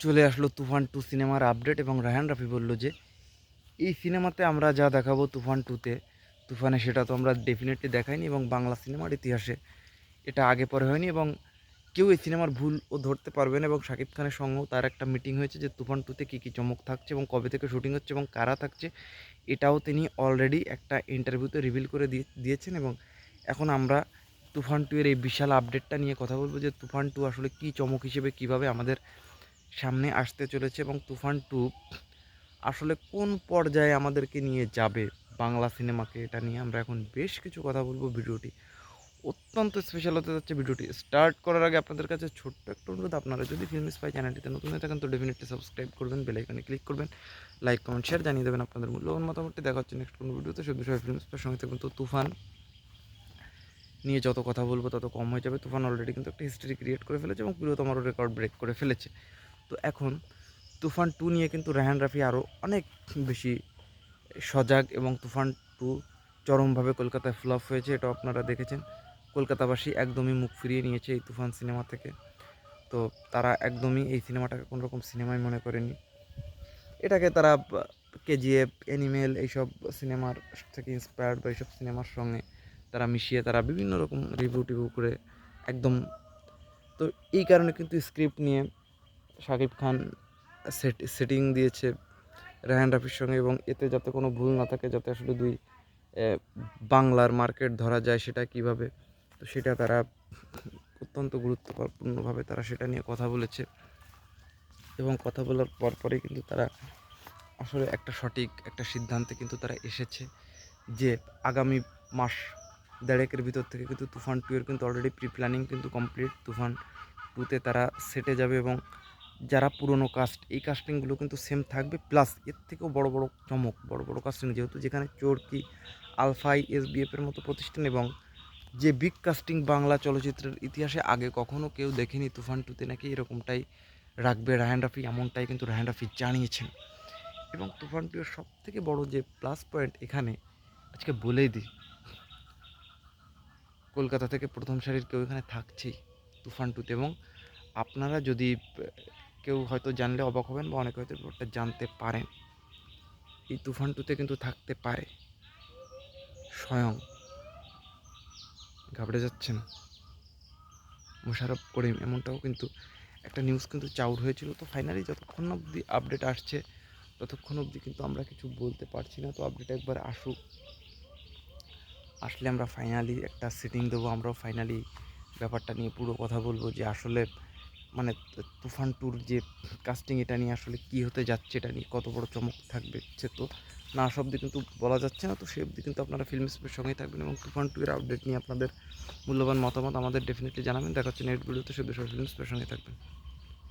চলে আসলো তুফান টু সিনেমার আপডেট এবং রায়হান রাফি বলল যে, এই সিনেমাতে আমরা যা দেখাবো তুফান টুতে, তুফানে সেটা তো আমরা ডেফিনেটলি দেখাইনি এবং বাংলা সিনেমার ইতিহাসে এটা আগে পরে হয়নি এবং কেউ এই সিনেমার ভুল ও ধরতে পারবে না এবং শাকিব খানের সঙ্গেও তার একটা মিটিং হয়েছে যে তুফান টুতে কী কী চমক থাকছে এবং কবে থেকে শুটিং হচ্ছে এবং কারা থাকছে, এটাও তিনি অলরেডি একটা ইন্টারভিউতে রিভিল করে দিয়ে, দিয়েছেন এবং এখন আমরা তুফান টু এর এই বিশাল আপডেটটা নিয়ে কথা বলব যে তুফান টু আসলে কী চমক হিসেবে কীভাবে আমাদের সামনে আসতে চলেছে এবং তুফান টু আসলে কোন পর্যায়ে আমাদেরকে নিয়ে যাবে বাংলা সিনেমাকে এটা নিয়ে আমরা এখন বেশ কিছু কথা বলব ভিডিওটি। অত্যন্ত স্পেশাল হতে যাচ্ছে ভিডিওটি। স্টার্ট করার আগে আপনাদের কাছে ছোট্ট একটা অনুরোধ, আপনারা যদি ফিল্ম স্পাই চ্যানেলটিতে নতুন হয়ে থাকেন তো ডেফিনেটলি সাবস্ক্রাইব করবেন বেলাইকনে ক্লিক করবেন লাইক কমেন্ট শেয়ার জানিয়ে দেবেন আপনাদের মূল্যবান মতামতটি। দেখা হচ্ছে নেক্সট কোনো ভিডিওতে। শুধু সবাই ফিল্ম স্পাইয়ের সঙ্গে থাকবেন তো তুফান নিয়ে যত কথা বলব তত কম হয়ে যাবে। তুফান অলরেডি কিন্তু একটা হিস্ট্রি ক্রিয়েট করে ফেলেছে এবং প্রিয়তমার রেকর্ড ব্রেক করে ফেলেছে। তো এখন তুফান টু নিয়ে কিন্তু রায়হান রাফি আরও অনেক বেশি সজাগ এবং তুফান টু চরমভাবে কলকাতায় ফ্লপ হয়েছে এটা আপনারা দেখেছেন। কলকাতাবাসী একদমই মুখ ফিরিয়ে নিয়েছে এই তুফান সিনেমা থেকে। তো তারা একদমই এই সিনেমাটাকে কোনো রকম সিনেমায় মনে করেনি। এটাকে তারা কেজিএফ অ্যানিমেল এইসব সিনেমার থেকে ইন্সপায়ার্ড বা এইসব সিনেমার সঙ্গে তারা মিশিয়ে তারা বিভিন্ন রকম রিভিউ টিভিউ করে একদম তো এই কারণে কিন্তু স্ক্রিপ্ট নিয়ে শাকিব খান সেট সেটিং দিয়েছে রায়হান রাফির সঙ্গে এবং এতে যাতে কোনো ভুল না থাকে, যাতে আসলে দুই বাংলার মার্কেট ধরা যায় সেটা কীভাবে, তো সেটা তারা অত্যন্ত গুরুত্বপূর্ণভাবে তারা সেটা নিয়ে কথা বলেছে এবং কথা বলার পরপরই কিন্তু তারা আসলে একটা সঠিক একটা সিদ্ধান্তে কিন্তু তারা এসেছে যে আগামী মাস দেড়েকের ভিতর থেকে কিন্তু তুফান টু এর কিন্তু অলরেডি প্রি প্ল্যানিং কিন্তু কমপ্লিট তুফান টুতে তারা সেটে যাবে এবং যারা পুরনো কাস্ট এই কাস্টিংগুলো কিন্তু সেম থাকবে প্লাস এর থেকেও বড় বড় চমক, বড় বড় কাস্টিং যেহেতু যেখানে চোরকি, আলফাই এসবিএফ এর মতো প্রতিষ্ঠান এবং যে বিগ কাস্টিং বাংলা চলচ্চিত্রের ইতিহাসে আগে কখনও কেউ দেখেনি, তুফান টুতে নাকি এরকমটাই রাখবে রায়হান রাফি, এমনটাই কিন্তু রায়হান রাফি জানিয়েছেন। এবং তুফান টু এর সব থেকে বড় যে প্লাস পয়েন্ট এখানে, আজকে বলেই দিই, কলকাতা থেকে প্রথম সারির কেউ এখানে থাকছেই, তুফান টুতে। এবং আপনারা যদি কেউ হয়তো জানলে অবাক হবেন বা অনেকে হয়তো ব্যাপারটা জানতে পারেন। এই তুফান টুতে কিন্তু থাকতে পারে। স্বয়ং। ঘাবড়ে যাচ্ছেন। মোশারফ করিম, এমনটাও কিন্তু একটা নিউজ কিন্তু চাউর হয়েছিল। তো ফাইনালি যতক্ষণ অবধি আপডেট আসছে, ততক্ষণ অবধি কিন্তু আমরা কিছু বলতে পারছি না। তো আপডেট একবার আসুক। আসলে আমরা ফাইনালি একটা সিটিং দেবো। আমরাও ফাইনালি ব্যাপারটা নিয়ে পুরো কথা বলব যে আসলে মানে তুফান ট্যুর যে কাস্টিং এটা নিয়ে আসলে কি হতে যাচ্ছে, এটা নিয়ে কত বড় চমক থাকবে সে তো না সব দিক কিন্তু বলা যাচ্ছে না। তো সে অবধি কিন্তু আপনারা ফিল্ম স্পের সঙ্গেই থাকবেন এবং তুফান টু এর আপডেট নিয়ে আপনাদের মূল্যবান মতামত আমাদের ডেফিনেটলি জানাবেন। দেখা হচ্ছে নেটগুলোতে শুধু সব ফিল্ম স্পের সঙ্গে থাকবেন।